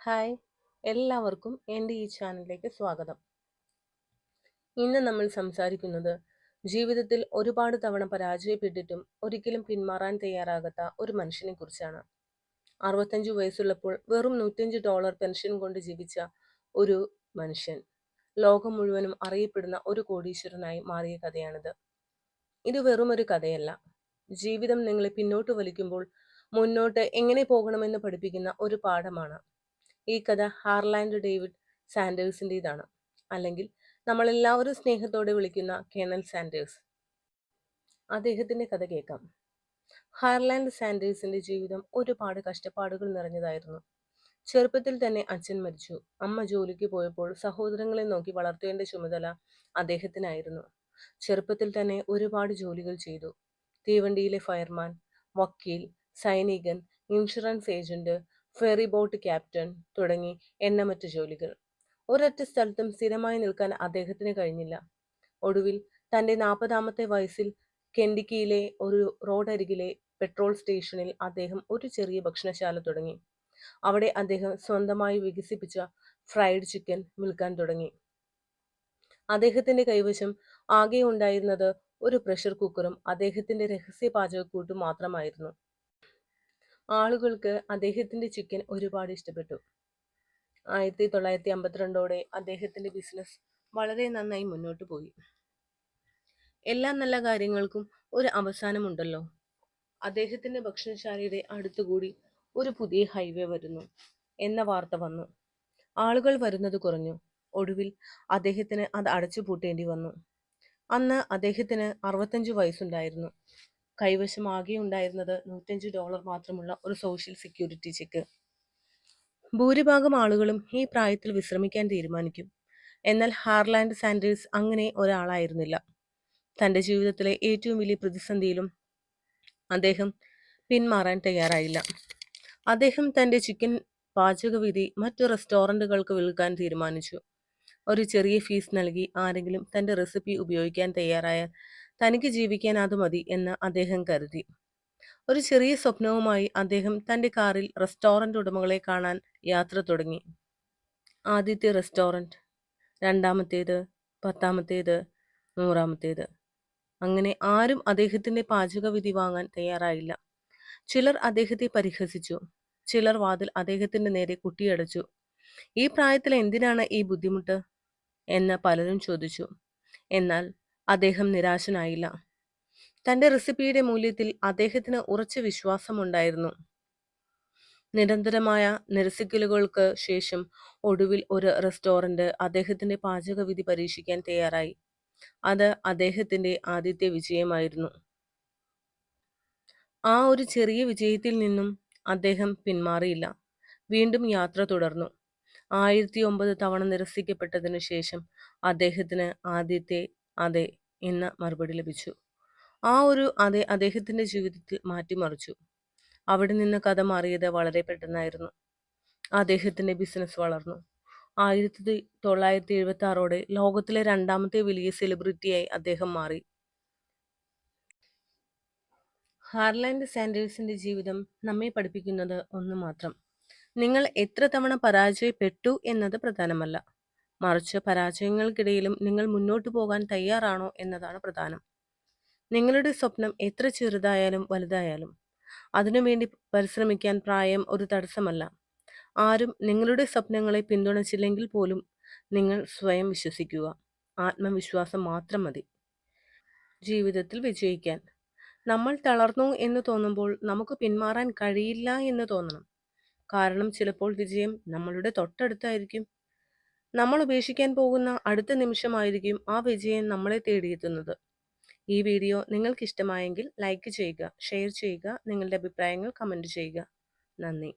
Hi എല്ലാവർക്കും എന്റെ ഈ ചാനലിലേക്ക് സ്വാഗതം. ഇന്ന് നമ്മൾ സംസാരിക്കുന്നത് ജീവിതത്തിൽ ഒരുപാട് തവണ പരാജയപ്പെട്ടിട്ടും ഒരിക്കലും പിന്മാറാൻ തയ്യാറാകാത്ത ഒരു മനുഷ്യനെ കുറിച്ചാണ്. അറുപത്തഞ്ച് വയസ്സുള്ളപ്പോൾ വെറും നൂറ്റഞ്ച് ഡോളർ പെൻഷൻ കൊണ്ട് ജീവിച്ച ഒരു മനുഷ്യൻ. ലോകം മുഴുവനും അറിയപ്പെടുന്ന ഒരു കോടീശ്വരനായി മാറിയ കഥയാണിത്. ഇത് വെറും ഒരു കഥയല്ല. ജീവിതം നിങ്ങളെ പിന്നോട്ട് വലിക്കുമ്പോൾ മുന്നോട്ട് എങ്ങനെ പോകണമെന്ന് പഠിപ്പിക്കുന്ന ഒരു പാഠമാണ്. ഈ കഥ ഹാർലാൻഡ് ഡേവിഡ് സാൻഡേഴ്സിന്റെതാണ് അല്ലെങ്കിൽ നമ്മളെല്ലാവരും സ്നേഹത്തോടെ വിളിക്കുന്ന കേണൽ സാൻഡേഴ്സ്. അദ്ദേഹത്തിന്റെ കഥ കേൾക്കാം. ഹാർലാൻഡ് സാൻഡേഴ്സിന്റെ ജീവിതം ഒരുപാട് കഷ്ടപ്പാടുകൾ നിറഞ്ഞതായിരുന്നു. ചെറുപ്പത്തിൽ തന്നെ അച്ഛൻ മരിച്ചു. അമ്മ ജോലിക്ക് പോയപ്പോൾ സഹോദരങ്ങളെ നോക്കി വളർത്തേണ്ട ചുമതല അദ്ദേഹത്തിനായിരുന്നു. ചെറുപ്പത്തിൽ തന്നെ ഒരുപാട് ജോലികൾ ചെയ്തു. തീവണ്ടിയിലെ ഫയർമാൻ വക്കീൽ സൈനികൻ insurance agent ferry boat captain തുടങ്ങി എണ്ണമറ്റ ജോലികൾ. ഒരൊറ്റ സ്ഥലത്തും സ്ഥിരമായി നിൽക്കാൻ അദ്ദേഹത്തിന് കഴിഞ്ഞില്ല. ഒടുവിൽ തന്റെ നാൽപ്പതാമത്തെ വയസ്സിൽ കെൻഡിക്കിയിലെ ഒരു റോഡരികിലെ പെട്രോൾ സ്റ്റേഷനിൽ അദ്ദേഹം ഒരു ചെറിയ ഭക്ഷണശാല തുടങ്ങി. അവിടെ അദ്ദേഹം സ്വന്തമായി വികസിപ്പിച്ച ഫ്രൈഡ് ചിക്കൻ വിൽക്കാൻ തുടങ്ങി. അദ്ദേഹത്തിന്റെ കൈവശം ആകെ ഉണ്ടായിരുന്നത് ഒരു പ്രഷർ കുക്കറും അദ്ദേഹത്തിന്റെ രഹസ്യ പാചകക്കൂട്ടും മാത്രമായിരുന്നു. ആളുകൾക്ക് അദ്ദേഹത്തിന്റെ ചിക്കൻ ഒരുപാട് ഇഷ്ടപ്പെട്ടു. ആയിരത്തി തൊള്ളായിരത്തി അമ്പത്തിരണ്ടോടെ അദ്ദേഹത്തിന്റെ ബിസിനസ് വളരെ നന്നായി മുന്നോട്ട് പോയി. എല്ലാ നല്ല കാര്യങ്ങൾക്കും ഒരു അവസാനമുണ്ടല്ലോ. അദ്ദേഹത്തിന്റെ ഭക്ഷണശാലയുടെ അടുത്തുകൂടി ഒരു പുതിയ ഹൈവേ വരുന്നു എന്ന വാർത്ത വന്നു. ആളുകൾ വരുന്നത് കുറഞ്ഞു. ഒടുവിൽ അദ്ദേഹത്തിന് അത് അടച്ചു പൂട്ടേണ്ടി വന്നു. അന്ന് അദ്ദേഹത്തിന് അറുപത്തഞ്ചു വയസ്സുണ്ടായിരുന്നു. കൈവശം ആകെ ഉണ്ടായിരുന്നത് നൂറ്റഞ്ച് ഡോളർ മാത്രമുള്ള ഒരു സോഷ്യൽ സെക്യൂരിറ്റി ചെക്ക് ഭൂരിഭാഗം ആളുകളും ഈ പ്രായത്തിൽ വിശ്രമിക്കാൻ തീരുമാനിക്കും. എന്നാൽ ഹാർലാൻഡ് സാൻഡേഴ്സ് അങ്ങനെ ഒരാളായിരുന്നില്ല. തന്റെ ജീവിതത്തിലെ ഏറ്റവും വലിയ പ്രതിസന്ധിയിലും അദ്ദേഹം പിന്മാറാൻ തയ്യാറായില്ല. അദ്ദേഹം തന്റെ ചിക്കൻ പാചകവിധി മറ്റു റെസ്റ്റോറന്റുകൾക്ക് വിൽക്കാൻ തീരുമാനിച്ചു. ഒരു ചെറിയ ഫീസ് നൽകി ആരെങ്കിലും തന്റെ റെസിപ്പി ഉപയോഗിക്കാൻ തയ്യാറായാൽ തനിക്ക് ജീവിക്കാൻ അത് മതി എന്ന് അദ്ദേഹം കരുതി. ഒരു ചെറിയ സ്വപ്നവുമായി അദ്ദേഹം തന്റെ കാറിൽ റെസ്റ്റോറന്റ് ഉടമകളെ കാണാൻ യാത്ര തുടങ്ങി. ആദ്യത്തെ റെസ്റ്റോറന്റ് രണ്ടാമത്തേത് പത്താമത്തേത് നൂറാമത്തേത്. അങ്ങനെ ആരും അദ്ദേഹത്തിന്റെ പാചകവിധി വാങ്ങാൻ തയ്യാറായില്ല. ചിലർ അദ്ദേഹത്തെ പരിഹസിച്ചു. ചിലർ വാതിൽ അദ്ദേഹത്തിന്റെ നേരെ കുട്ടിയടച്ചു. ഈ പ്രായത്തിൽ എന്തിനാണ് ഈ ബുദ്ധിമുട്ട്? എന്ന് പലരും ചോദിച്ചു. എന്നാൽ അദ്ദേഹം നിരാശനായില്ല. തന്റെ റെസിപ്പിയുടെ മൂല്യത്തിൽ അദ്ദേഹത്തിന് ഉറച്ച വിശ്വാസമുണ്ടായിരുന്നു. നിരന്തരമായ നിരസിക്കലുകൾക്ക് ശേഷം ഒടുവിൽ ഒരു റെസ്റ്റോറന്റ് അദ്ദേഹത്തിന്റെ പാചകവിധി പരീക്ഷിക്കാൻ തയ്യാറായി. അത് അദ്ദേഹത്തിന്റെ ആദ്യത്തെ വിജയമായിരുന്നു. ആ ഒരു ചെറിയ വിജയത്തിൽ നിന്നും അദ്ദേഹം പിന്മാറിയില്ല. വീണ്ടും യാത്ര തുടർന്നു. ആയിരത്തി ഒമ്പത് തവണ നിരസിക്കപ്പെട്ടതിനു ശേഷം അദ്ദേഹത്തിന് ആദ്യത്തെ അതെ എന്ന മറുപടി ലഭിച്ചു. ആ ഒരു അതേ അദ്ദേഹത്തിന്റെ ജീവിതത്തിൽ മാറ്റിമറിച്ചു. അവിടെ നിന്ന് കഥ മാറിയത് വളരെ പെട്ടെന്നായിരുന്നു. അദ്ദേഹത്തിന്റെ ബിസിനസ് വളർന്നു. ആയിരത്തി തൊള്ളായിരത്തി എഴുപത്തി ആറോടെ ലോകത്തിലെ രണ്ടാമത്തെ വലിയ സെലിബ്രിറ്റിയായി അദ്ദേഹം മാറി. ഹാർലാൻഡ് സാൻഡേഴ്സിന്റെ ജീവിതം നമ്മെ പഠിപ്പിക്കുന്നത് ഒന്ന് മാത്രം. നിങ്ങൾ എത്ര തവണ പരാജയപ്പെട്ടു എന്നത് പ്രധാനമല്ല. മറിച്ച് പരാജയങ്ങൾക്കിടയിലും നിങ്ങൾ മുന്നോട്ടു പോകാൻ തയ്യാറാണോ എന്നതാണ് പ്രധാനം. നിങ്ങളുടെ സ്വപ്നം എത്ര ചെറുതായാലും വലുതായാലും അതിനുവേണ്ടി പരിശ്രമിക്കാൻ പ്രായം ഒരു തടസ്സമല്ല. ആരും നിങ്ങളുടെ സ്വപ്നങ്ങളെ പിന്തുണച്ചില്ലെങ്കിൽ പോലും നിങ്ങൾ സ്വയം വിശ്വസിക്കുക. ആത്മവിശ്വാസം മാത്രം മതി. ജീവിതത്തിൽ വിജയിക്കാൻ. നമ്മൾ തളർന്നു എന്ന് തോന്നുമ്പോൾ നമുക്ക് പിന്മാറാൻ കഴിയില്ല എന്ന് തോന്നണം. കാരണം ചിലപ്പോൾ വിജയം നമ്മളുടെ തൊട്ടടുത്തായിരിക്കും. നമ്മൾ ഉപേക്ഷിക്കാൻ പോകുന്ന അടുത്ത നിമിഷമായിരിക്കും ആ വിജയം നമ്മളെ തേടിയെത്തുന്നത്. ഈ വീഡിയോ നിങ്ങൾക്ക് ഇഷ്ടമായെങ്കിൽ ലൈക്ക് ചെയ്യുക ഷെയർ ചെയ്യുക നിങ്ങളുടെ അഭിപ്രായങ്ങൾ കമന്റ് ചെയ്യുക. നന്ദി.